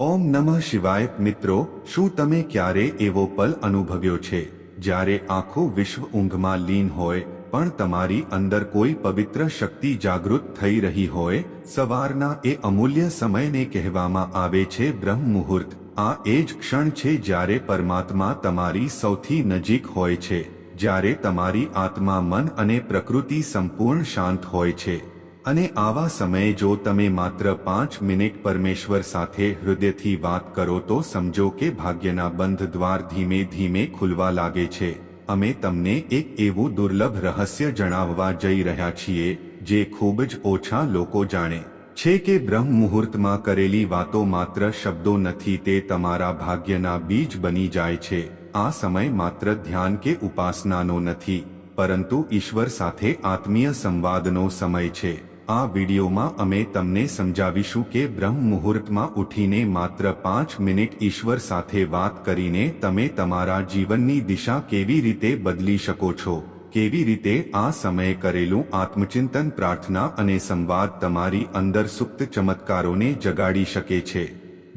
ઓમ નમઃ શિવાય મિત્રો, શું તમે ક્યારે એવો પલ અનુભવ્યો છે? જ્યારે આખું વિશ્વ ઊંઘમાં લીન હોય, પણ તમારી અંદર કોઈ પવિત્ર શક્તિ જાગૃત થઈ રહી હોય, સવારના એ અમૂલ્ય સમયને કહેવામાં આવે છે બ્રહ્મ મુહૂર્ત. આ એ જ ક્ષણ છે જ્યારે પરમાત્મા તમારી સૌથી નજીક હોય છે, જ્યારે તમારી આત્મા મન અને પ્રકૃતિ સંપૂર્ણ શાંત હોય છે. અને આવા સમયે જો તમે માત્ર પાંચ મિનિટ પરમેશ્વર સાથે હૃદયથી વાત કરો તો સમજો કે ભાગ્યના બંધ દ્વાર ધીમે ધીમે ખુલવા લાગે છે. અમે તમને એક એવું દુર્લભ રહસ્ય જણાવવા જઈ રહ્યા છીએ, જે ખૂબ જ ઓછા લોકો જાણે છે કે બ્રહ્મ મુહૂર્તમાં કરેલી વાતો માત્ર શબ્દો નથી, તે તમારા ભાગ્યના બીજ બની જાય છે. આ સમય માત્ર ધ્યાન કે ઉપાસનાનો નથી, પરંતુ ઈશ્વર સાથે આત્મીય સંવાદનો સમય છે. આ વિડીયોમાં અમે તમને સમજાવીશું કે બ્રહ્મ મુહૂર્તમાં ઉઠીને માત્ર પાંચ મિનિટ ઈશ્વર સાથે વાત કરીને તમે તમારા જીવનની દિશા કેવી રીતે બદલી શકો છો, કેવી રીતે આ સમયે કરેલું આત્મચિંતન પ્રાર્થના અને સંવાદ તમારી અંદર સુપ્ત ચમત્કારોને જગાડી શકે છે.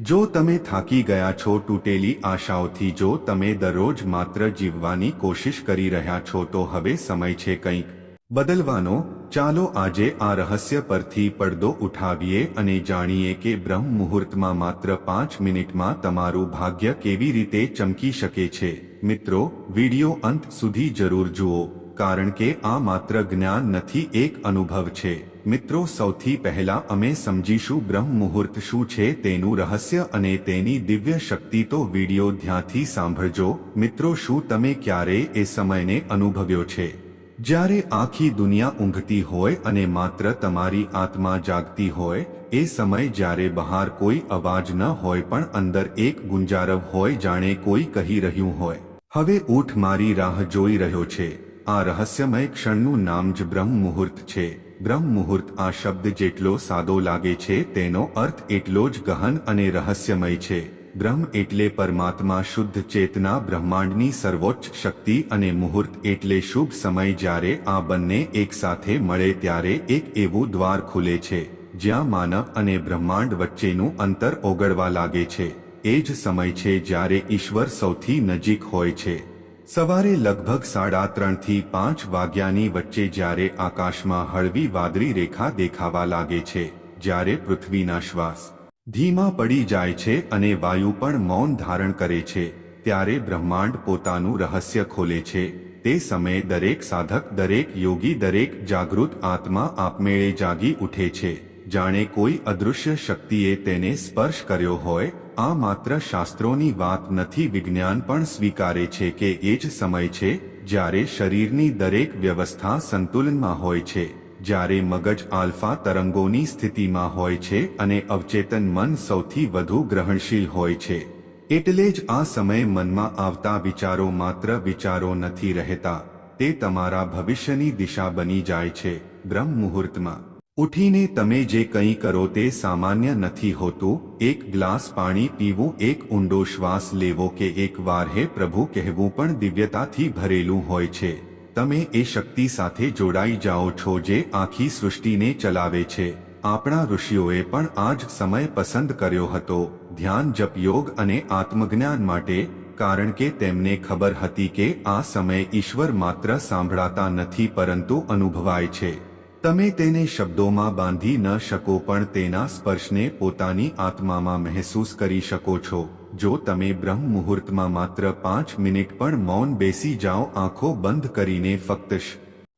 જો તમે થાકી ગયા છો, તૂટેલી આશાઓથી જો તમે દરરોજ માત્ર જીવવાની કોશિશ કરી રહ્યા છો, તો હવે સમય છે કંઈક બદલવાનો, ચાલો આજે આ રહસ્ય પરથી પડદો ઉઠાવીએ અને જાણીએ કે બ્રહ્મ મુહૂર્તમાં માત્ર પાંચ મિનિટમાં તમારું ભાગ્ય કેવી રીતે ચમકી શકે છે. મિત્રો, વિડિયો અંત સુધી જરૂર જુઓ, કારણ કે આ માત્ર જ્ઞાન નથી, એક અનુભવ છે. મિત્રો, સૌથી પહેલા અમે સમજીશું બ્રહ્મ મુહૂર્ત શું છે, તેનું રહસ્ય અને તેની દિવ્ય શક્તિ તો વિડિયો ધ્યાનથી સાંભળજો. મિત્રો, શું તમે ક્યારેય એ સમયને અનુભવ્યો છે? જ્યારે આખી દુનિયા ઊંઘતી હોય અને માત્ર તમારી આત્મા જાગતી હોય, એ સમય જ્યારે બહાર કોઈ અવાજ ન હોય પણ અંદર એક ગુંજારવ હોય જાણે કોઈ કહી રહ્યું હોય. હવે ઊઠ મારી રાહ જોઈ રહ્યો છે. આ રહસ્યમય ક્ષણનું નામ જ બ્રહ્મ મુહૂર્ત છે. બ્રહ્મ મુહૂર્ત આ શબ્દ જેટલો સાદો લાગે છે તેનો અર્થ એટલો જ ગહન અને રહસ્યમય છે. બ્રહ્મ એટલે પરમાત્મા શુદ્ધ ચેતના બ્રહ્માંડની સર્વોચ્ચ શક્તિ અને મુહૂર્ત એટલે શુભ સમય જ્યારે આ બંને એકસાથે મળે ત્યારે એક એવું દ્વાર ખુલે છે, જ્યાં માનવ અને બ્રહ્માંડ વચ્ચેનું અંતર ઓગળવા લાગે છે. એ જ સમય છે જ્યારે ઈશ્વર સૌથી નજીક હોય છે. સવારે લગભગ સાડા ત્રણથી પાંચ વાગ્યાની વચ્ચે જ્યારે આકાશમાં હળવી વાદળી રેખા દેખાવા લાગે છે, જ્યારે પૃથ્વીના શ્વાસ ધીમા પડી જાય છે અને વાયુ પણ મૌન ધારણ કરે છે, ત્યારે બ્રહ્માંડ પોતાનું રહસ્ય ખોલે છે. તે સમયે દરેક સાધક, દરેક યોગી, દરેક જાગૃત આત્મા આપમેળે જાગી ઉઠે છે. જાણે કોઈ અદૃશ્ય શક્તિએ તેને સ્પર્શ કર્યો હોય, આ માત્ર શાસ્ત્રોની વાત નથી, વિજ્ઞાન પણ સ્વીકારે છે કે એ જ સમય છે જ્યારે શરીરની દરેક વ્યવસ્થા સંતુલનમાં હોય છે. જ્યારે મગજ આલ્ફા તરંગોની સ્થિતિમાં હોય છે અને અવચેતન મન સૌથી વધુ ગ્રહણશીલ હોય છે. એટલે જ આ સમયે મનમાં આવતા વિચારો માત્ર વિચારો નથી રહેતા, તે તમારા ભવિષ્યની દિશા બની જાય છે, બ્રહ્મ મુહૂર્તમાં. ઉઠીને તમે જે કંઈ કરો તે સામાન્ય નથી હોતું, એક ગ્લાસ પાણી પીવું, એક ઊંડો શ્વાસ લેવો કે એક વાર હે પ્રભુ કહેવું પણ દિવ્યતાથી ભરેલું હોય છે. તમે એ શક્તિ સાથે જોડાઈ જાઓ છો જે આખી સૃષ્ટિને ચલાવે છે. આપણા ઋષિઓએ પણ આ જ સમય પસંદ કર્યો હતો. ધ્યાન, જપ, યોગ અને આત્મજ્ઞાન માટે, કારણ કે તેમને ખબર હતી કે આ સમય ઈશ્વર માત્ર સાંભળાતા નથી પરંતુ અનુભવાય છે. તમે તેને શબ્દોમાં બાંધી ન શકો પણ તેના સ્પર્શને પોતાની આત્મામાં મહેસૂસ કરી શકો છો. જો તમે બ્રહ્મ મુહૂર્તમાં માત્ર પાંચ મિનિટ પણ મૌન બેસી જાઓ, આંખો બંધ કરીને ફક્ત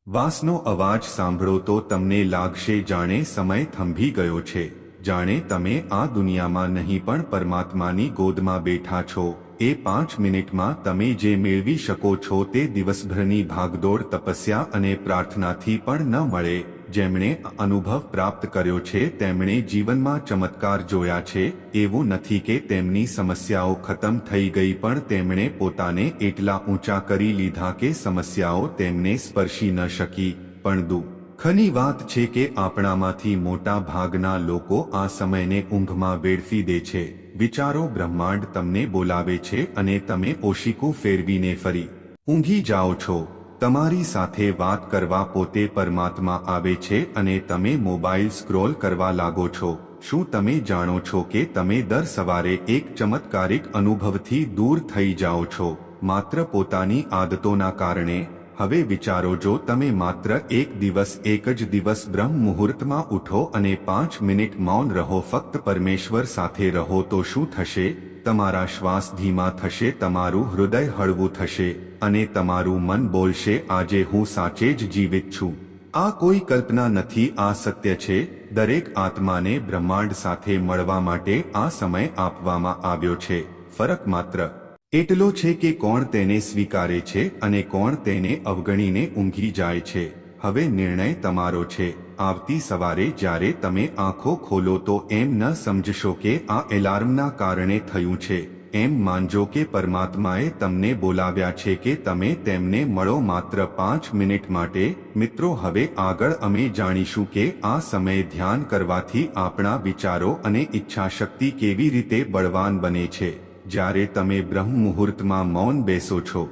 વાસનો અવાજ સાંભળો તો તમને લાગશે જાણે સમય થંભી ગયો છે. જાણે તમે આ દુનિયામાં નહીં પણ પરમાત્માની ગોદમાં બેઠા છો. એ પાંચ મિનિટમાં તમે જે મેળવી શકો છો તે દિવસભરની ભાગદોડ તપસ્યા અને પ્રાર્થનાથી પણ ન મળે. જેમણે અનુભવ પ્રાપ્ત કર્યો છે, તેમણે જીવનમાં ચમત્કાર જોયા છે. એવું નથી કે તેમની સમસ્યાઓ ખતમ થઈ ગઈ, પણ તેમણે પોતાને એટલા ઊંચા કરી લીધા કે સમસ્યાઓ તેમને સ્પર્શી ન શકી. પણ દુઃખની વાત છે કે આપણામાંથી મોટા ભાગના લોકો આ સમયને ઊંઘમાં વેડફી દે છે. વિચારો બ્રહ્માંડ તમને બોલાવે છે અને તમે ઓશિકું ફેરવીને ફરી ઊંઘી જાઓ છો. તમારી સાથે વાત કરવા પોતે પરમાત્મા આવે છે અને તમે મોબાઈલ સ્ક્રોલ કરવા લાગો છો. શું તમે જાણો છો કે તમે દર સવારે એક ચમત્કારિક અનુભવથી દૂર થઈ જાઓ છો? માત્ર પોતાની આદતોના કારણે? હવે વિચારો, જો તમે માત્ર એક દિવસ, એક જ દિવસ બ્રહ્મ મુહૂર્તમાં ઉઠો અને પાંચ મિનિટ મૌન રહો, ફક્ત પરમેશ્વર સાથે રહો, તો શું થશે? તમારા શ્વાસ ધીમા થશે, તમારું હૃદય હળવું થશે અને તમારું મન બોલશે, આજે હું સાચે જ જીવિત છું. આ કોઈ કલ્પના નથી, આ સત્ય છે. દરેક આત્માને બ્રહ્માંડ સાથે મળવા માટે આ સમય આપવામાં આવ્યો છે. ફરક માત્ર એટલો છે કે કોણ તેને સ્વીકારે છે અને કોણ તેને અવગણીને ઊંઘી જાય છે. હવે નિર્ણય તમારો છે. આવતી સવારે જ્યારે તમે આંખો ખોલો તો એમ ન સમજશો કે આ એલાર્મના કારણે થયું છે. એમ માનજો કે પરમાત્માએ તમને બોલાવ્યા છે કે તમે તેમને મળો માત્ર પાંચ મિનિટ માટે. મિત્રો, હવે આગળ અમે જાણીશું કે આ સમયે ધ્યાન કરવાથી આપણા વિચારો અને ઈચ્છાશક્તિ કેવી રીતે બળવાન બને છે. જ્યારે તમે બ્રહ્મ મુહૂર્તમાં મૌન બેસો છો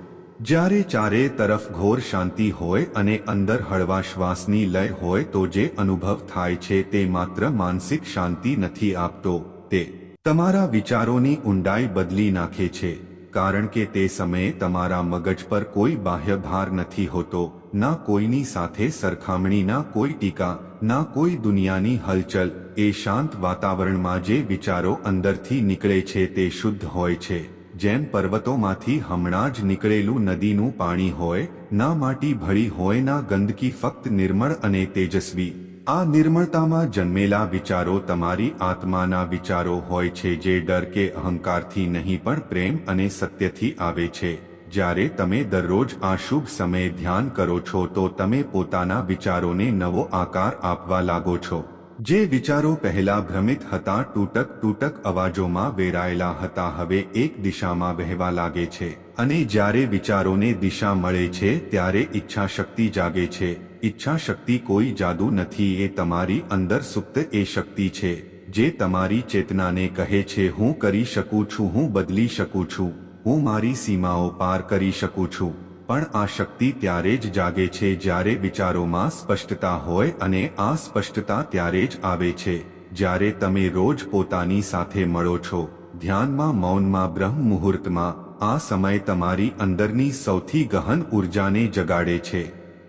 જ્યારે ચારે તરફ ઘોર શાંતિ હોય અને અંદર હળવા શ્વાસની લય હોય તો જે અનુભવ થાય છે તે માત્ર માનસિક શાંતિ નથી આપતો, તે તમારા વિચારોની ઊંડાઈ બદલી નાખે છે, કારણ કે તે સમયે તમારા મગજ પર કોઈ બાહ્ય ભાર નથી હોતો, ના કોઈની સાથે સરખામણી, ના કોઈ ટીકા, ના કોઈ દુનિયાની હલચલ, એ શાંત વાતાવરણમાં જે વિચારો અંદરથી નીકળે છે તે શુદ્ધ હોય છે. જેમ પર્વતોમાંથી હમણાં જ નીકળેલું નદીનું પાણી હોય, ના માટી ભળી હોય, ના ગંદકી ફક્ત નિર્મળ અને તેજસ્વી. આ નિર્મળતામાં જન્મેલા વિચારો તમારી આત્માના વિચારો હોય છે જે ડર કે અહંકારથી નહીં પણ પ્રેમ અને સત્યથી આવે છે. જ્યારે તમે દરરોજ આ શુભ સમયે ધ્યાન કરો છો તો તમે પોતાના વિચારોને નવો આકાર આપવા લાગો છો. જે વિચારો પહેલા ભ્રમિત હતા તૂટક તૂટક અવાજોમાં વેરાયેલા હતા, હવે એક દિશામાં વહેવા લાગે છે અને જ્યારે વિચારોને દિશા મળે છે ત્યારે ઈચ્છા શક્તિ જાગે છે. ઈચ્છા શક્તિ કોઈ જાદુ નથી, એ તમારી અંદર સુપ્ત એ શક્તિ છે, જે તમારી ચેતનાને કહે છે, હું કરી શકું છું, હું બદલી શકું છું, હું મારી સીમાઓ પાર કરી શકું છું. પણ આ શક્તિ ત્યારે જ જાગે છે જ્યારે વિચારોમાં સ્પષ્ટતા હોય અને આ સ્પષ્ટતા ત્યારે જ આવે છે. જ્યારે તમે રોજ પોતાની સાથે મળો છો, ધ્યાનમાં મૌનમાં બ્રહ્મ મુહૂર્તમાં, આ સમય તમારી અંદરની સૌથી ગહન ઉર્જાને જગાડે છે.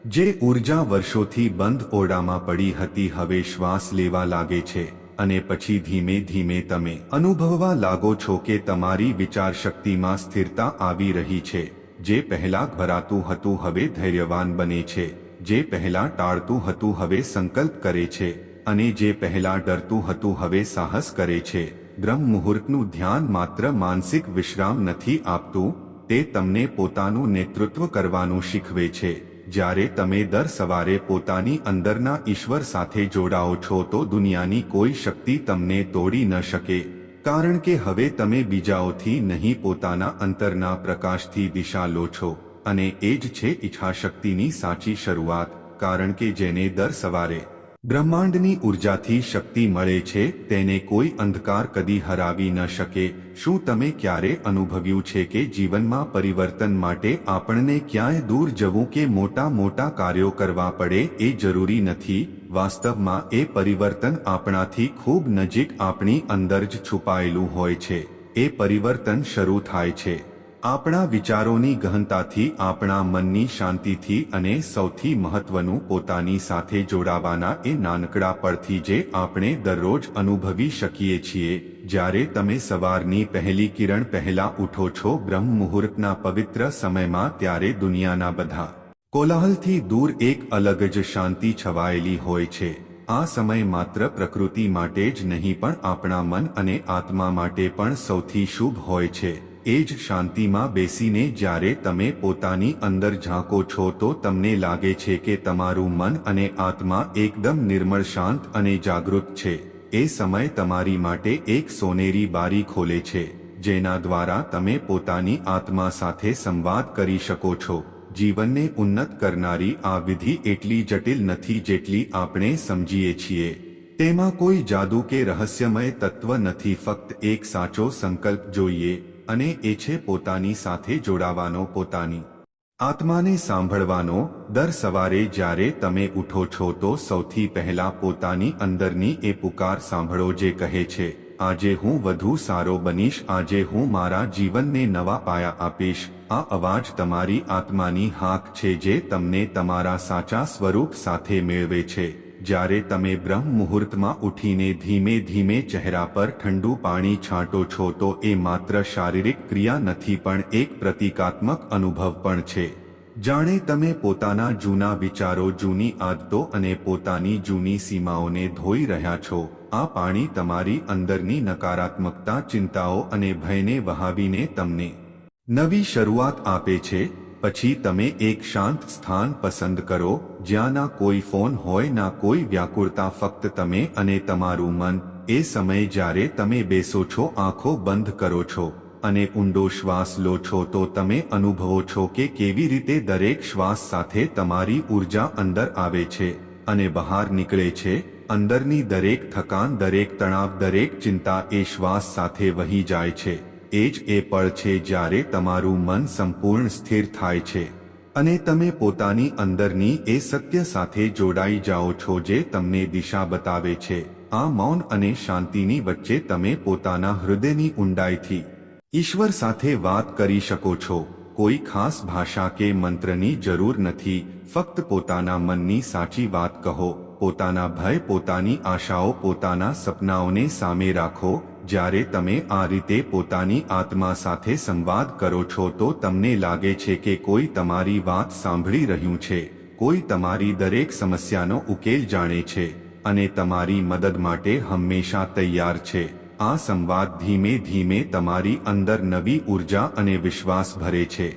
જે ઊર્જા વર્ષોથી બંધ ઓરડામાં પડી હતી હવે શ્વાસ લેવા લાગે છે અને પછી ધીમે ધીમે તમે અનુભવવા લાગો છો કે તમારી વિચાર શક્તિમાં સ્થિરતા આવી રહી છે. જે પહેલા ભરાતું હતું હવે ધૈર્યવાન બને છે. જે પહેલા ટાળતું હતું હવે સંકલ્પ કરે છે. અને જે પહેલા ડરતું હતું હવે સાહસ કરે છે. બ્રહ્મ મુહૂર્તનું ધ્યાન માત્ર માનસિક વિશ્રામ નથી આપતું, તે તમને પોતાનું નેતૃત્વ કરવાનું શીખવે છે. જ્યારે તમે દર સવારે પોતાની અંદરના ઈશ્વર સાથે જોડાઓ છો તો દુનિયાની કોઈ શક્તિ તમને તોડી ન શકે. કારણ કે હવે તમે બીજાઓથી નહીં પોતાના અંતરના પ્રકાશથી દિશા લો છો, અને એ જ છે ઈચ્છાશક્તિની સાચી શરૂઆત, કારણ કે જેને દર સવારે બ્રહ્માંડની ઉર્જાથી શક્તિ મળે છે, તેને કોઈ અંધકાર કદી હરાવી ન શકે. શું તમે ક્યારે અનુભવ્યું છે કે જીવનમાં પરિવર્તન માટે આપણને ક્યાંય દૂર જવું કે મોટા મોટા કાર્યો કરવા પડે એ જરૂરી નથી? વાસ્તવમાં એ પરિવર્તન આપણાથી ખૂબ નજીક આપણી અંદર જ છુપાયેલું હોય છે. એ પરિવર્તન શરૂ થાય છે. આપણા વિચારોની ગહનતાથી, આપણા મનની શાંતિથી અને સૌથી મહત્વનું પોતાની સાથે જોડાવાના એ નાનકડા પરથી જે આપણે દરરોજ અનુભવી શકીએ છીએ. જ્યારે તમે સવારની પહેલી કિરણ પહેલા ઉઠો છો, બ્રહ્મ મુહૂર્તના પવિત્ર સમયમાં, ત્યારે દુનિયાના બધા કોલાહલથી દૂર એક અલગ જ શાંતિ છવાયેલી હોય છે. આ સમય માત્ર પ્રકૃતિ માટે જ નહીં, પણ આપણા મન અને આત્મા માટે પણ સૌથી શુભ હોય છે. એ જ શાંતિમાં બેસીને જ્યારે તમે પોતાની અંદર ઝાંકો છો તો તમને લાગે છે કે તમારું મન અને આત્મા એકદમ નિર્મળ શાંત અને જાગૃત છે. એ સમય તમારી માટે એક સોનેરી બારી ખોલે છે, જેના દ્વારા તમે પોતાની આત્મા સાથે સંવાદ કરી શકો છો. જીવનને ઉન્નત કરનારી આ વિધિ એટલી જટિલ નથી જેટલી આપણે સમજીએ છીએ. તેમાં કોઈ જાદુ કે રહસ્યમય તત્વ નથી, ફક્ત એક સાચો સંકલ્પ જોઈએ. અને એ છે પોતાની સાથે જોડાવાનો પોતાની. આત્માને સાંભળવાનો, દર સવારે જ્યારે તમે ઉઠો છો તો સૌથી પહેલા પોતાની અંદરની એ પુકાર સાંભળો જે કહે છે, આજે હું વધુ સારો બનીશ, આજે હું મારા જીવનને નવા પાયા આપીશ. આ અવાજ તમારી આત્માની હાક છે જે તમને તમારા સાચા સ્વરૂપ સાથે મેળવે છે. જ્યારે તમે બ્રહ્મ મુહૂર્તમાં ઉઠીને ધીમે ધીમે ચહેરા પર ઠંડુ પાણી છાંટો છો તો એ માત્ર શારીરિક ક્રિયા નથી પણ એક પ્રતિકાત્મક અનુભવ પણ છે. જાણે તમે પોતાના જૂના વિચારો, જૂની આદતો અને પોતાની જૂની સીમાઓને ધોઈ રહ્યા છો. આ પાણી તમારી અંદરની નકારાત્મકતા, ચિંતાઓ અને ભયને વહાવીને તમને નવી શરૂઆત આપે છે. પછી તમે એક શાંત સ્થાન પસંદ કરો જ્યાં ના કોઈ ફોન હોય, ના કોઈ વ્યાકુળતા ફક્ત તમે અને તમારું મન. એ સમય જ્યારે તમે બેસો છો, આંખો બંધ કરો છો અને ઊંડો શ્વાસ લો છો, તો તમે અનુભવો છો કે કેવી રીતે દરેક શ્વાસ સાથે તમારી ઊર્જા અંદર આવે છે અને બહાર નીકળે છે. અંદરની દરેક થકાન, દરેક તણાવ, દરેક ચિંતા એ શ્વાસ સાથે વહી જાય છે. એ જ એ પળ છે જ્યારે તમારું મન સંપૂર્ણ સ્થિર થાય છે. અને તમે પોતાની અંદરની એ સત્ય સાથે જોડાઈ જાઓ છો જે તમને દિશા બતાવે છે. આ મૌન અને શાંતિની વચ્ચે તમે પોતાના હૃદયની ઊંડાઈથી ઈશ્વર સાથે વાત કરી શકો છો. કોઈ ખાસ ભાષા કે મંત્રની જરૂર નથી. ફક્ત પોતાના મનની સાચી વાત કહો. પોતાના ભય, પોતાની આશાઓ, પોતાના સપનાઓને સામે રાખો. જ્યારે તમે આ રીતે પોતાની આત્મા સાથે સંવાદ કરો છો તો તમને લાગે છે કે કોઈ તમારી વાત સાંભળી રહ્યું છે, કોઈ તમારી દરેક સમસ્યાનો ઉકેલ જાણે છે અને તમારી મદદ માટે હંમેશા તૈયાર છે. આ સંવાદ ધીમે ધીમે તમારી અંદર નવી ઊર્જા અને વિશ્વાસ ભરે છે.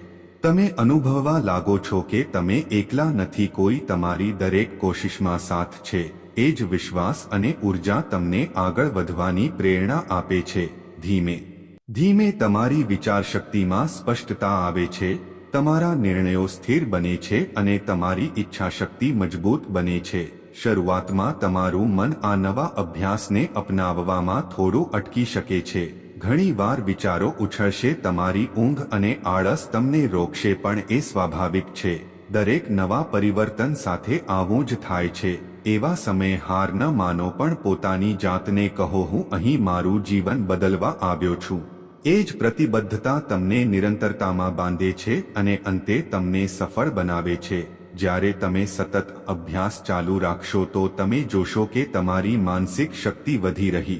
તમે અનુભવવા લાગો છો કે તમે એકલા નથી, કોઈ તમારી દરેક કોશિશમાં સાથ છે. એ જ વિશ્વાસ અને ઊર્જા તમને આગળ વધવાની પ્રેરણા આપે છે. ધીમે. ધીમે તમારી વિચારશક્તિમાં સ્પષ્ટતા આવે છે, તમારા નિર્ણયો સ્થિર બને છે અને તમારી ઈચ્છાશક્તિ મજબૂત બને છે. શરૂઆતમાં તમારું મન આ નવા અભ્યાસને અપનાવવામાં થોડું અટકી શકે છે. ઘણીવાર વિચારો ઉછળશે, તમારી ઊંઘ અને આળસ તમને રોકશે પણ એ સ્વાભાવિક છે. દરેક નવા પરિવર્તન સાથે આવું જ થાય છે. એવા સમયે હાર ન માનો પણ પોતાની જાતને કહો, હું અહીં મારું જીવન બદલવા આવ્યો છું. એ જ પ્રતિબદ્ધતા તમને નિરંતરતામાં બાંધે છે અને અંતે તમને સફળ બનાવે છે. જ્યારે તમે સતત અભ્યાસ ચાલુ રાખશો, તો તમે જોશો કે તમારી માનસિક શક્તિ વધી રહી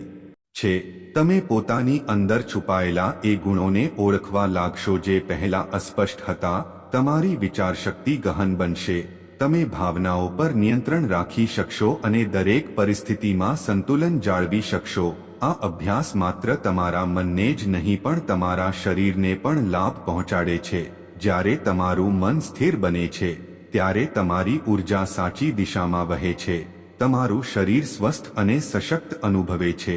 છે. તમે પોતાની અંદર છુપાયેલા એ ગુણોને ઓળખવા લાગશો જે પહેલા અસ્પષ્ટ હતા. તમારી વિચારશક્તિ ગહન બનશે. તમે ભાવનાઓ પર નિયંત્રણ રાખી શકશો અને દરેક પરિસ્થિતિમાં સંતુલન જાળવી શકશો. આ અભ્યાસ માત્ર તમારા મનને જ નહીં, પણ તમારા શરીરને પણ લાભ પહોંચાડે છે. જ્યારે તમારું મન સ્થિર બને છે, ત્યારે તમારી ઊર્જા સાચી દિશામાં વહે છે. તમારું શરીર સ્વસ્થ અને સશક્ત અનુભવે છે.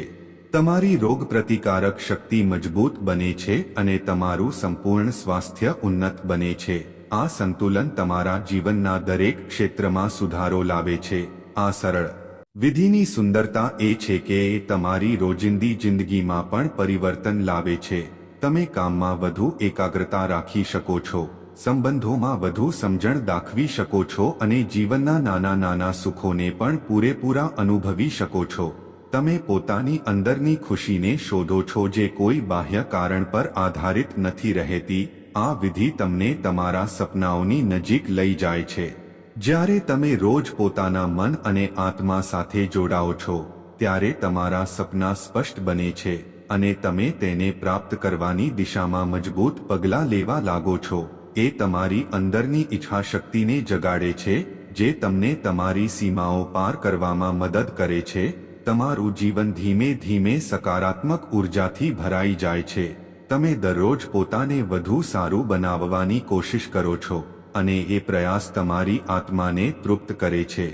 તમારી રોગ પ્રતિકારક શક્તિ મજબૂત બને છે અને તમારું સંપૂર્ણ સ્વાસ્થ્ય ઉન્નત બને છે. આ સંતુલન તમારા જીવનના દરેક ક્ષેત્રમાં સુધારો લાવે છે. આ સરળ. વિધિની સુંદરતા એ છે કે એ તમારી રોજિંદી જિંદગીમાં પણ પરિવર્તન લાવે છે. તમે કામમાં વધુ એકાગ્રતા રાખી શકો છો. સંબંધોમાં વધુ સમજણ દાખવી શકો છો અને જીવનના નાના નાના સુખોને પણ પૂરેપૂરા અનુભવી શકો છો. તમે પોતાની અંદરની ખુશીને શોધો છો જે કોઈ બાહ્ય કારણ પર આધારિત નથી રહેતી. આ વિધિ તમને તમારા સપનાઓની નજીક લઈ જાય છે. જ્યારે તમે રોજ પોતાના મન અને આત્મા સાથે જોડાઓ છો, ત્યારે તમારા સપના સ્પષ્ટ બને છે અને તમે તેને પ્રાપ્ત કરવાની દિશામાં મજબૂત પગલાં લેવા લાગો છો. એ તમારી અંદરની ઈચ્છાશક્તિને જગાડે છે, જે તમને તમારી સીમાઓ પાર કરવામાં મદદ કરે છે. તમારું જીવન ધીમે ધીમે સકારાત્મક ઉર્જાથી ભરાઈ જાય છે. તમે દરરોજ પોતાને વધુ સારું બનાવવાની કોશિશ કરો છો, અને એ પ્રયાસ તમારી આત્માને તૃપ્ત કરે છે.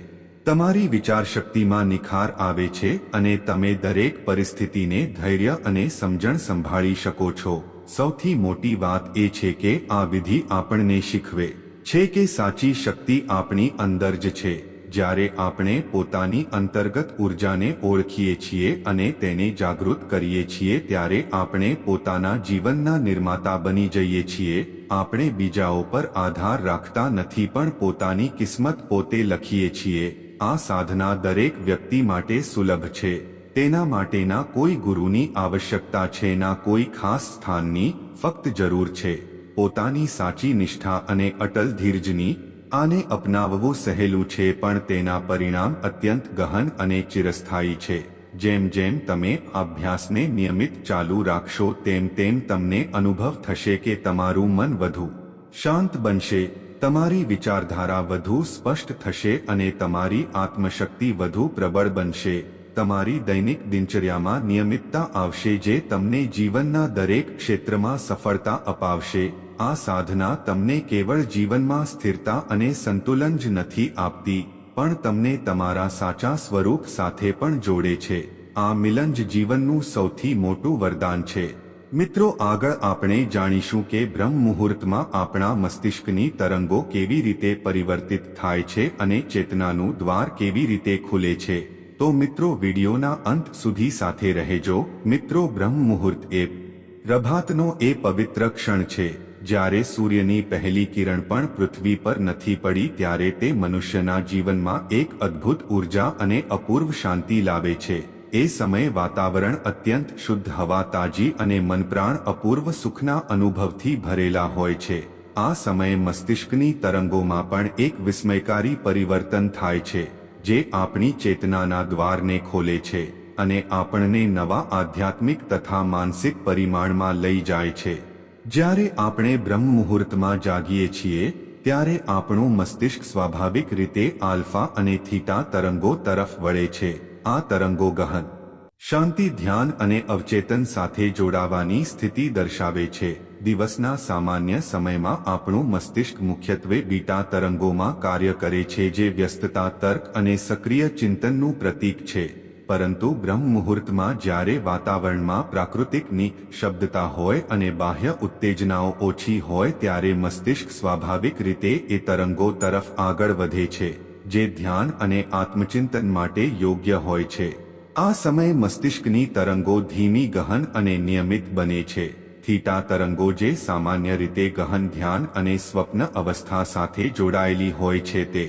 તમારી વિચારશક્તિમાં નિખાર આવે છે, અને તમે દરેક પરિસ્થિતિને ધૈર્ય અને સમજણ સંભાળી શકો છો. સૌથી મોટી વાત એ છે કે આ વિધિ આપણને શીખવે છે કે સાચી શક્તિ આપણી અંદર જ છે. જ્યારે આપણે પોતાની અંતર્ગત ઉર્જાને ઓળખીએ છીએ અને તેને જાગૃત કરીએ છીએ ત્યારે આપણે પોતાના જીવનના નિર્માતા બની જઈએ છીએ. આપણે બીજાઓ પર આધાર રાખતા નથી પણ પોતાની કિસ્મત પોતે લખીએ છીએ. આ સાધના દરેક વ્યક્તિ માટે સુલભ છે. તેના માટેના કોઈ ગુરુની આવશ્યકતા છે ના કોઈ ખાસ સ્થાનની ફક્ત જરૂર છે. પોતાની સાચી નિષ્ઠા અને અટલ ધીરજની આને અપનાવવું સહેલું છે, પણ તેના પરિણામ અત્યંત ગહન અને ચિરસ્થાયી છે. જેમ જેમ તમે અભ્યાસને નિયમિત ચાલુ રાખશો, તેમ તેમ તમને અનુભવ થશે કે તમારું મન વધુ શાંત બનશે, તમારી વિચારધારા વધુ સ્પષ્ટ થશે અને તમારી આત્મશક્તિ વધુ પ્રબળ બનશે. તમારી દૈનિક દિનચર્યામાં નિયમિતતા આવશે જે તમને જીવનના દરેક ક્ષેત્રમાં સફળતા અપાવશે. આ સાધના તમને કેવળ જીવનમાં સ્થિરતા અને સંતુલન જ નથી આપતી, પણ તમને તમારા સાચા સ્વરૂપ સાથે પણ જોડે છે. આ મિલન જ જીવનનું સૌથી મોટું વરદાન છે. મિત્રો, આગળ આપણે જાણીશું કે બ્રહ્મ મુહૂર્તમાં આપણા મસ્તિષ્કની તરંગો કેવી રીતે પરિવર્તિત થાય છે અને ચેતનાનું દ્વાર કેવી રીતે ખુલે છે. તો મિત્રો, વિડીયોના અંત સુધી સાથે રહેજો. મિત્રો બ્રહ્મ મુહૂર્ત એ પ્રભાતનો એ પવિત્ર ક્ષણ છે. જ્યારે સૂર્યની પહેલી કિરણ પણ પૃથ્વી પર નથી પડી ત્યારે તે મનુષ્યના જીવનમાં એક અદ્ભુત ઊર્જા અને અપૂર્વ શાંતિ લાવે છે. એ સમયે વાતાવરણ અત્યંત શુદ્ધ હવા તાજી અને મનપ્રાણ અપૂર્વ સુખના અનુભવથી ભરેલા હોય છે. આ સમયે મસ્તિષ્કની તરંગોમાં પણ એક વિસ્મયકારી પરિવર્તન થાય છે, જે આપણી ચેતનાના દ્વારને ખોલે છે અને આપણને નવા આધ્યાત્મિક તથા માનસિક પરિમાણમાં લઈ જાય છે. જ્યારે આપણે બ્રહ્મ મુહૂર્તમાં જાગીએ છીએ, ત્યારે આપણું મસ્તિષ્ક સ્વાભાવિક રીતે આલ્ફા અને થીટા તરંગો તરફ વળે છે. આ તરંગો ગહન, શાંતિ, ધ્યાન અને અવચેતન સાથે જોડાવાની સ્થિતિ દર્શાવે છે. દિવસના સામાન્ય સમયમાં આપણું મસ્તિષ્ક મુખ્યત્વે બીટા તરંગોમાં કાર્ય કરે છે જે વ્યસ્તતા, તર્ક અને સક્રિય ચિંતનનું પ્રતીક છે. પરંતુ બ્રહ્મ મુહૂર્તમાં જ્યારે વાતાવરણમાં પ્રાકૃતિકની શબ્દતા હોય અને બાહ્ય ઉત્તેજનાઓ ઓછી હોય ત્યારે મસ્તિષ્ક સ્વાભાવિક રીતે એ તરંગો તરફ આગળ વધે છે, જે ધ્યાન અને આત્મચિંતન માટે યોગ્ય હોય છે. આ સમયે મસ્તિષ્કની તરંગો ધીમી, ગહન અને નિયમિત બને છે. થીટા તરંગો જે સામાન્ય રીતે ગહન ધ્યાન અને સ્વપ્ન અવસ્થા સાથે જોડાયેલી હોય છે તે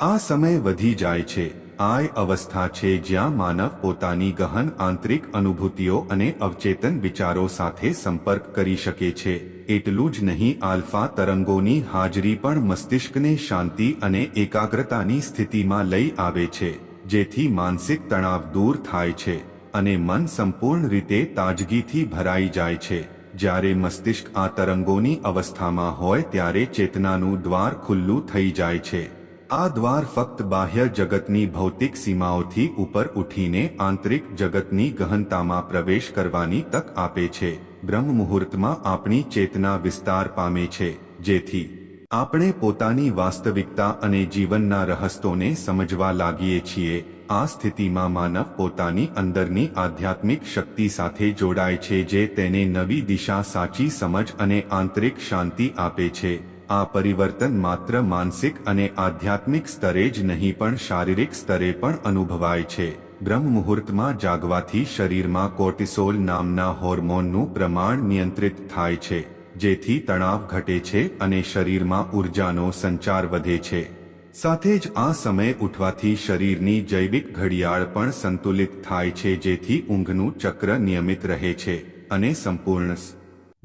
આ સમય વધી જાય છે. આ અવસ્થા છે જ્યાં માનવ પોતાની ગહન આંતરિક અનુભૂતિઓ અને અવચેતન વિચારો સાથે સંપર્ક કરી શકે છે. એટલું જ નહીં, આલ્ફા તરંગોની હાજરી પણ મસ્તિષ્કને શાંતિ અને એકાગ્રતાની સ્થિતિમાં લઈ આવે છે, જેથી માનસિક તણાવ દૂર થાય છે અને મન સંપૂર્ણ રીતે તાજગીથી ભરાઈ જાય છે. જ્યારે મસ્તિષ્ક આ તરંગોની અવસ્થામાં હોય ત્યારે ચેતનાનું દ્વાર ખુલ્લું થઈ જાય છે. આ દ્વાર ફક્ત બાહ્ય જગતની ભૌતિક સીમાઓથી ઉપર ઉઠીને આંતરિક જગતની ગહનતામાં પ્રવેશ કરવાની તક આપે છે. બ્રહ્મ મુહૂર્તમાં આપણી ચેતના વિસ્તાર પામે છે, જેથી આપણે પોતાની વાસ્તવિકતા અને જીવનના રહસ્યોને સમજવા લાગીએ છીએ. આ સ્થિતિમાં માનવ પોતાની અંદરની આધ્યાત્મિક શક્તિ સાથે જોડાય છે, જે તેને નવી દિશા સાચી સમજ અને આંતરિક શાંતિ આપે છે. આ પરિવર્તન માત્ર માનસિક અને આધ્યાત્મિક સ્તરે જ નહીં પણ શારીરિક સ્તરે પણ અનુભવાય છે. બ્રહ્મ મુહૂર્તમાં જાગવાથી શરીરમાં કોર્ટિસોલ નામના હોર્મોનનું પ્રમાણ નિયંત્રિત થાય છે, જેથી તણાવ ઘટે છે અને શરીરમાં ઉર્જાનો સંચાર વધે છે. સાથે જ આ સમય ઉઠવાથી શરીરની જૈવિક ઘડિયાળ પણ સંતુલિત થાય છે જેથી ઊંઘનું ચક્ર નિયમિત રહે છે અને સંપૂર્ણ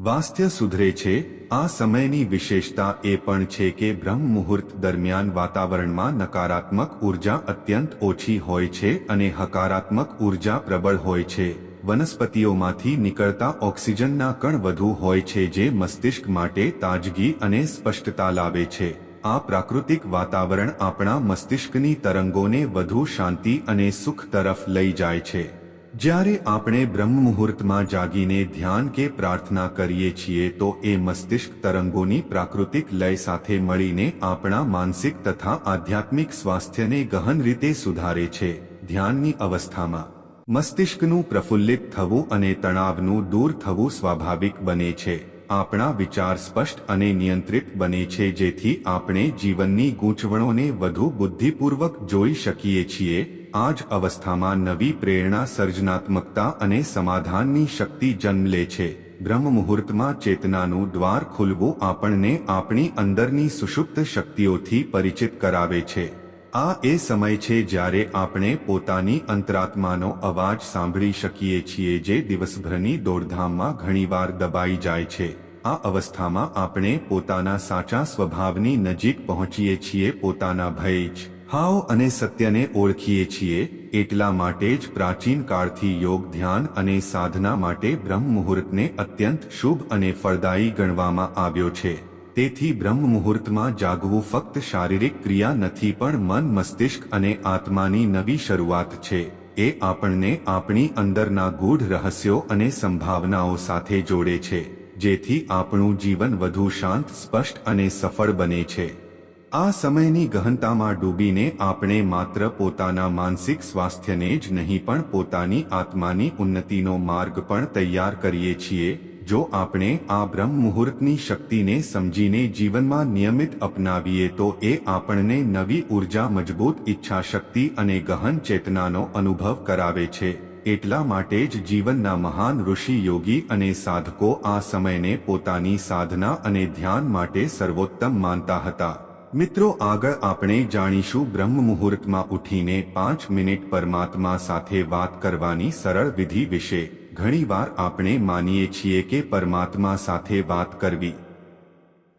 વાસ્ત્ય સુધરે છે, આ સમયની વિશેષતા એ પણ છે કે બ્રહ્મ મુહૂર્ત દરમિયાન વાતાવરણમાં નકારાત્મક ઊર્જા અત્યંત ઓછી હોય છે અને હકારાત્મક ઊર્જા પ્રબળ હોય છે. વનસ્પતિઓમાંથી નીકળતા ઓક્સિજનના કણ વધુ હોય છે જે મસ્તિષ્ક માટે તાજગી અને સ્પષ્ટતા લાવે છે. આ પ્રાકૃતિક વાતાવરણ આપણા મસ્તિષ્કની તરંગોને વધુ શાંતિ અને સુખ તરફ લઈ જાય છે. જ્યારે આપણે બ્રહ્મ મુહૂર્તમાં જાગીને ધ્યાન કે પ્રાર્થના કરીએ છીએ તો એ મસ્તિષ્ક તરંગોની પ્રાકૃતિક લય સાથે મળીને આપણા માનસિક તથા આધ્યાત્મિક સ્વાસ્થ્યને ગહન રીતે સુધારે છે ધ્યાનની અવસ્થામાં. મસ્તિષ્કનું પ્રફુલ્લિત થવું અને તણાવનું દૂર થવું સ્વાભાવિક બને છે. આપણા વિચાર સ્પષ્ટ અને નિયંત્રિત બને છે જેથી આપણે જીવનની ગૂંચવણોને વધુ બુદ્ધિપૂર્વક જોઈ શકીએ છીએ આ જ અવસ્થામાં નવી પ્રેરણા, સર્જનાત્મકતા અને સમાધાનની શક્તિ જન્મ લે છે. બ્રહ્મ મુહૂર્તમાં ચેતનાનું દ્વાર ખુલવું આપણને આપણી અંદરની સુષુપ્ત શક્તિઓથી પરિચિત કરાવે છે. આ એ સમય છે જ્યારે આપણે પોતાની અંતરાત્માનો અવાજ સાંભળી શકીએ છીએ જે દિવસભરની દોડધામમાં ઘણીવાર દબાઈ જાય છે. આ અવસ્થામાં આપણે પોતાના સાચા સ્વભાવની નજીક પહોંચીએ છીએ પોતાના ભય જ. હાવ અને સત્યને ઓળખીએ છીએ એટલા માટે જ પ્રાચીન કાળથી યોગ ધ્યાન અને સાધના માટે બ્રહ્મ મુહૂર્તને અત્યંત શુભ અને ફળદાયી ગણવામાં આવ્યો છે. તેથી બ્રહ્મ મુહૂર્તમાં જાગવું ફક્ત શારીરિક ક્રિયા નથી પણ મન, મસ્તિષ્ક અને આત્માની નવી શરૂઆત છે. એ આપણને આપણી અંદરના ગૂઢ રહસ્યો અને સંભાવનાઓ સાથે જોડે છે, જેથી આપણું જીવન વધુ શાંત, સ્પષ્ટ અને સફળ બને છે. આ સમયની ગહનતામાં ડૂબીને આપણે માત્ર પોતાના માનસિક સ્વાસ્થ્યને જ નહીં પણ પોતાની આત્માની ઉન્નતિનો માર્ગ પણ તૈયાર કરીએ છીએ, જો આપણે આ બ્રહ્મ મુહૂર્તની શક્તિને સમજીને જીવનમાં નિયમિત અપનાવીએ તો એ આપણને નવી ઊર્જા, મજબૂત ઈચ્છા શક્તિ અને ગહન ચેતનાનો અનુભવ કરાવે છે. એટલા માટે જ જીવનના મહાન ઋષિ યોગી અને સાધકો આ સમયને પોતાની સાધના અને ધ્યાન માટે સર્વોત્તમ માનતા હતા. મિત્રો, આગળ આપણે જાણીશું બ્રહ્મ મુહૂર્તમાં ઉઠીને પાંચ મિનિટ પરમાત્મા સાથે વાત કરવાની સરળ વિધિ વિશે. ઘણીવાર આપણે માનીએ છીએ કે પરમાત્મા સાથે વાત કરવી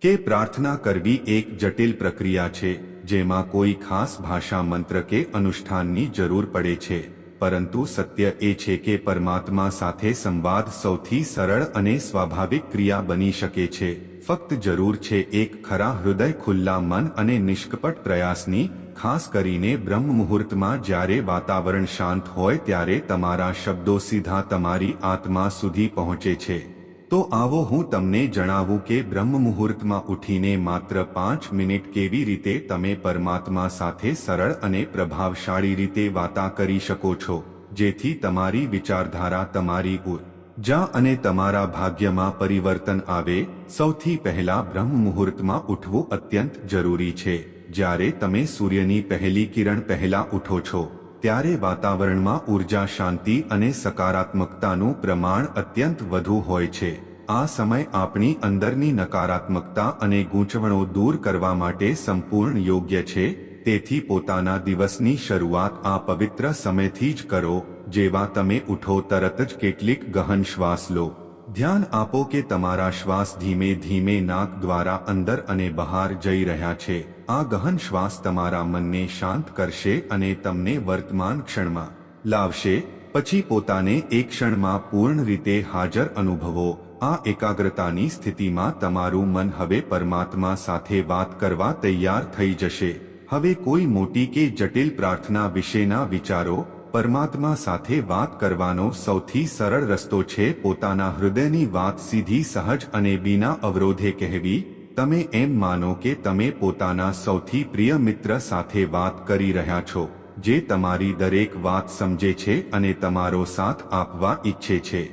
કે પ્રાર્થના કરવી એક જટિલ પ્રક્રિયા છે, જેમાં કોઈ ખાસ ભાષા મંત્ર કે અનુષ્ઠાનની જરૂર પડે છે. પરંતુ સત્ય એ છે કે પરમાત્મા સાથે સંવાદ સૌથી સરળ અને સ્વાભાવિક ક્રિયા બની શકે છે. ફક્ત જરૂર છે એક ખરા હૃદય ખુલ્લા મન અને નિષ્કપટ પ્રયાસની, ખાસ કરીને બ્રહ્મ મુહૂર્તમાં જ્યારે વાતાવરણ શાંત હોય ત્યારે તમારા શબ્દો સીધા તમારી આત્મા સુધી પહોંચે છે. તો આવો હું તમને જણાવું કે બ્રહ્મ મુહૂર્તમાં ઉઠીને માત્ર પાંચ મિનિટ કેવી રીતે તમે પરમાત્મા સાથે સરળ અને પ્રભાવશાળી રીતે વાતા કરી શકો છો, જેથી તમારી વિચારધારા તમારી ઊર્જા અને તમારા ભાગ્યમાં પરિવર્તન આવે, સૌથી પહેલા બ્રહ્મ મુહૂર્તમાં ઉઠવું અત્યંત જરૂરી છે, જ્યારે તમે સૂર્યની પહેલી કિરણ પહેલા ઉઠો છો. ત્યારે વાતાવરણમાં ઊર્જા શાંતિ અને સકારાત્મકતાનું પ્રમાણ અત્યંત વધુ હોય છે. આ સમય આપણી અંદરની નકારાત્મકતા અને ગૂંચવણો દૂર કરવા માટે સંપૂર્ણ યોગ્ય છે. તેથી પોતાના દિવસની શરૂઆત આ પવિત્ર સમયથી જ કરો, જેવા તમે ઉઠો તરત જ કેટલીક ગહન શ્વાસ લો. ધ્યાન આપો કે તમારા શ્વાસ ધીમે ધીમે નાક દ્વારા અંદર અને બહાર જઈ રહ્યા છે. આ ગહન શ્વાસ તમારા મનને શાંત કરશે અને તમને વર્તમાન ક્ષણમાં લાવશે. પછી પોતાને એક ક્ષણમાં પૂર્ણ રીતે હાજર અનુભવો. આ એકાગ્રતાની સ્થિતિમાં તમારું મન હવે પરમાત્મા સાથે વાત કરવા તૈયાર થઈ જશે. હવે કોઈ મોટી કે જટિલ પ્રાર્થના વિશેના વિચારો પરમાત્મા સાથે વાત કરવાનો સૌથી સરળ રસ્તો છે પોતાના હૃદયની વાત સીધી, સહજ અને બીના અવરોધે કહેવી. તમે એમ માનો કે તમે પોતાના સૌથી પ્રિય મિત્ર સાથે વાત કરી રહ્યા છો, જે તમારી દરેક વાત સમજે છે અને તમારો સાથ આપવા ઈચ્છે છે.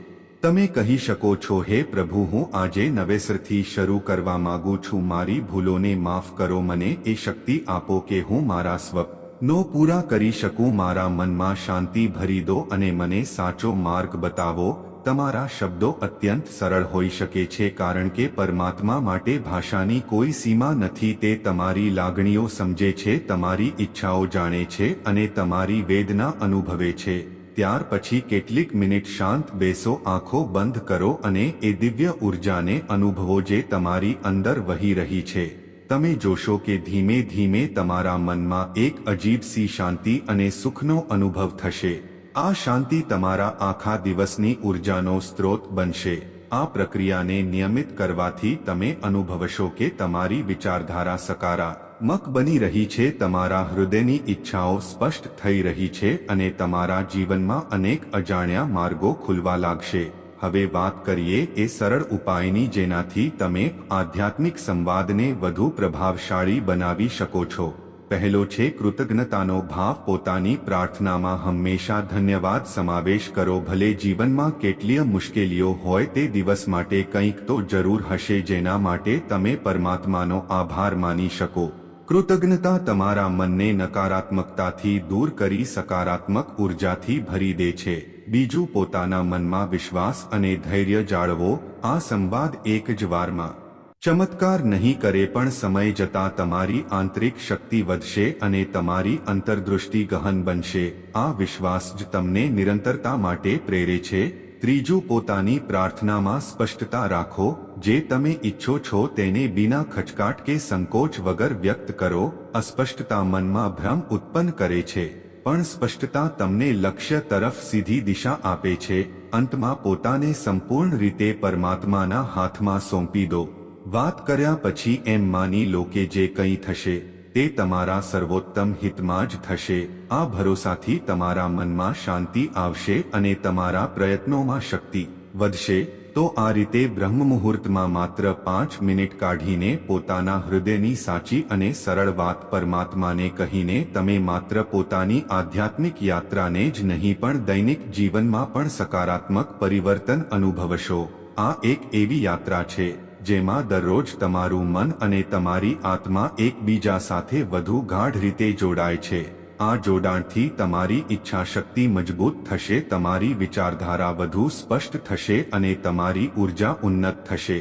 તમે કહી શકો છો, હે પ્રભુ, હું આજે નવેસરથી શરૂ કરવા માંગુ છું. મારી ભૂલોને માફ કરો, મને એ શક્તિ આપો કે હું મારા સ્વપ નો પૂરા કરી શકું મારા મનમાં શાંતિ ભરી દો અને મને સાચો માર્ગ બતાવો. તમારા શબ્દો અત્યંત સરળ હોઈ શકે છે કારણ કે પરમાત્મા માટે ભાષાની કોઈ સીમા નથી તે તમારી લાગણીઓ સમજે છે, તમારી ઈચ્છાઓ જાણે છે અને તમારી વેદના અનુભવે છે. ત્યાર પછી કેટલીક મિનિટ શાંત બેસો, આંખો બંધ કરો અને એ દિવ્ય ઉર્જાને અનુભવો જે તમારી અંદર વહી રહી છે. તમે જોશો કે ધીમે ધીમે તમારા મનમાં એક અજીબ સી શાંતિ અને સુખનો અનુભવ થશે. આ શાંતિ તમારા આખા દિવસની ઉર્જાનો સ્ત્રોત બનશે. આ પ્રક્રિયાને નિયમિત કરવાથી તમે અનુભવશો કે તમારી વિચારધારા સકારાત્મક બની રહી છે, તમારા હૃદયની ઈચ્છાઓ સ્પષ્ટ થઈ રહી છે અને તમારા જીવનમાં અનેક અજાણ્યા માર્ગો ખુલવા લાગશે. હવે વાત કરીએ એ સરળ ઉપાયની જેનાથી તમે આધ્યાત્મિક સંવાદને વધુ પ્રભાવશાળી બનાવી શકો છો. પહેલો છે કૃતજ્ઞતાનો ભાવ. પોતાની પ્રાર્થનામાં હંમેશા ધન્યવાદ સમાવેશ કરો. ભલે જીવનમાં કેટલીય મુશ્કેલીઓ હોય તે દિવસ માટે કંઈક તો જરૂર હશે જેના માટે તમે પરમાત્માનો આભાર માની શકો. કૃતજ્ઞતા તમારા મનને નકારાત્મકતાથી દૂર કરી સકારાત્મક ઉર્જાથી ભરી દે છે. બીજું, પોતાના મનમાં વિશ્વાસ અને ધૈર્ય જાળવો. આ સંવાદ એક જ વારમાં. ચમત્કાર નહીં કરે પણ સમય જતાં તમારી આંતરિક શક્તિ વધશે અને તમારી અંતર્દૃષ્ટિ ગહન બનશે. આ વિશ્વાસ જ તમને નિરંતરતા માટે પ્રેરે છે. ત્રીજું, પોતાની પ્રાર્થનામાં સ્પષ્ટતા રાખો. જે તમે ઈચ્છો છો તેને બિના ખચકાટ કે સંકોચ વગર વ્યક્ત કરો, અસ્પષ્ટતા મનમાં ભ્રમ ઉત્પન્ન કરે છે, પણ સ્પષ્ટતા તમને લક્ષ્ય તરફ સીધી દિશા આપે છે, અંતમાં પોતાને સંપૂર્ણ રીતે પરમાત્માના હાથમાં સોંપી દો. વાત કર્યા પછી એમ માની લો કે જે કંઈ થશે, તે તમારા સર્વોત્તમ હિતમાં જ થશે, આ ભરોસાથી તમારા મનમાં શાંતિ આવશે અને તમારા પ્રયત્નોમાં શક્તિ વધશે. તો આ રીતે બ્રહ્મ મુહૂર્તમાં માત્ર પાંચ મિનિટ કાઢીને પોતાના હૃદયની સાચી અને સરળ વાત પરમાત્માને કહીને તમે માત્ર પોતાની આધ્યાત્મિક યાત્રાને જ નહીં પણ દૈનિક જીવનમાં પણ સકારાત્મક પરિવર્તન અનુભવશો. આ એક એવી યાત્રા છે, જેમાં દરરોજ તમારું મન અને તમારી આત્મા એકબીજા સાથે વધુ ગાઢ રીતે જોડાય છે. આ જોડાણથી તમારી ઈચ્છાશક્તિ મજબૂત થશે, તમારી વિચારધારા વધુ સ્પષ્ટ થશે અને તમારી ઊર્જા ઉન્નત થશે.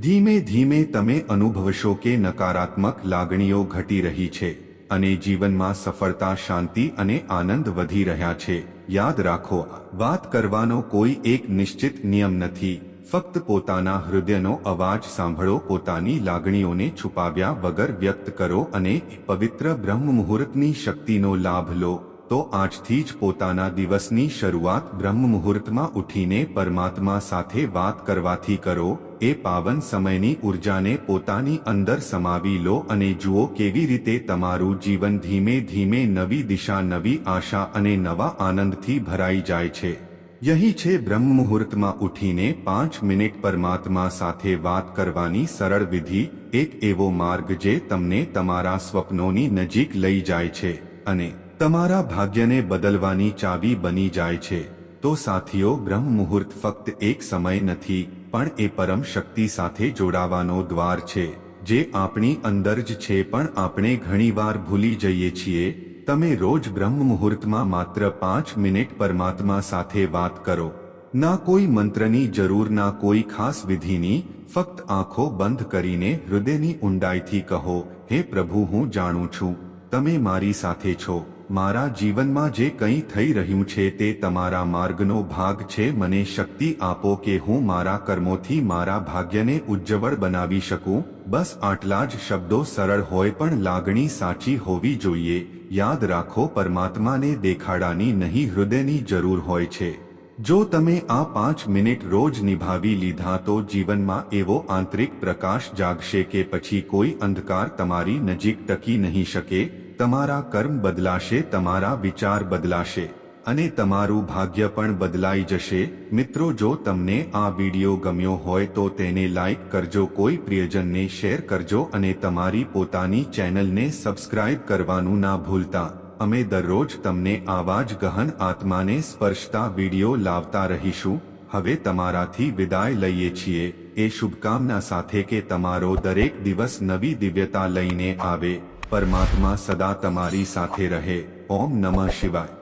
ધીમે ધીમે તમે અનુભવશો કે નકારાત્મક લાગણીઓ ઘટી રહી છે અને જીવનમાં સફળતા, શાંતિ અને આનંદ વધી રહ્યા છે. યાદ રાખો વાત કરવાનો કોઈ એક નિશ્ચિત નિયમ નથી. ફક્ત પોતાના હૃદયનો અવાજ સાંભળો, પોતાની લાગણીઓને છુપાવ્યા વગર વ્યક્ત કરો અને પવિત્ર બ્રહ્મ મુહૂર્તની શક્તિનો લાભ લો. તો આજથી જ પોતાના દિવસની શરૂઆત બ્રહ્મ મુહૂર્તમાં ઉઠીને પરમાત્મા સાથે વાત કરવાથી કરો. એ પાવન સમયની ઉર્જાને પોતાની અંદર સમાવી લો અને જુઓ કેવી રીતે તમારું જીવન ધીમે ધીમે નવી દિશા, નવી આશા અને નવા આનંદથી ભરાઈ જાય છે. યહી છે બ્રહ્મ મુહૂર્તમાં ઉઠીને પાંચ મિનિટ પરમાત્મા સાથે વાત કરવાની સરળ વિધિ, એક એવો માર્ગ જે તમને તમારા સ્વપ્નોની નજીક લઈ જાય છે અને તમારા ભાગ્યને બદલવાની ચાવી બની જાય છે. તો સાથીઓ બ્રહ્મ મુહૂર્ત ફક્ત એક સમય નથી, પણ એ પરમ શક્તિ સાથે જોડાવાનો દ્વાર છે, જે આપણી અંદર જ છે પણ આપણે ઘણીવાર ભૂલી જઈએ છીએ તમે રોજ બ્રહ્મ મુહૂર્તમાં માત્ર પાંચ મિનિટ પરમાત્મા સાથે વાત કરો. ના કોઈ મંત્રની જરૂર, ના કોઈ ખાસ વિધિની, ફક્ત આંખો બંધ કરીને હૃદયની ઊંડાઈથી કહો, હે પ્રભુ, હું જાણું છું. તમે મારી સાથે છો. મારા જીવનમાં જે કંઈ થઈ રહ્યું છે તે તમારા માર્ગનો ભાગ છે. મને શક્તિ આપો કે હું મારા કર્મોથી મારા ભાગ્યને ઉજ્જવળ બનાવી શકું. બસ આટલા જ શબ્દો સરળ હોય પણ લાગણી સાચી હોવી જોઈએ. યાદ રાખો, પરમાત્માને દેખાડાની નહીં, હૃદયની જરૂર હોય છે. જો તમે આ પાંચ મિનિટ રોજ નિભાવી લીધા તો જીવનમાં એવો આંતરિક પ્રકાશ જાગશે કે પછી કોઈ અંધકાર તમારી નજીક ટકી નહીં શકે, તમારા કર્મ બદલાશે, તમારા વિચાર બદલાશે. અને તમારું ભાગ્ય પણ બદલાઈ જશે. મિત્રો, જો તમને આ વિડિયો ગમ્યો હોય તો તેને લાઈક કરજો, કોઈ પ્રિયજનને શેર કરજો અને તમારી પોતાની ચેનલને સબસ્ક્રાઇબ કરવાનું ના ભૂલતા. અમે દરરોજ તમને આવા જ ગહન આત્માને સ્પર્શતા વીડિયો લાવતા રહીશું. હવે તમારાથી વિદાય લઈએ છીએ. એ શુભકામના સાથે કે તમારો દરેક દિવસ નવી દિવ્યતા લઈને આવે. પરમાત્મા સદા તમારી સાથે રહે. ઓમ નમઃ શિવાય.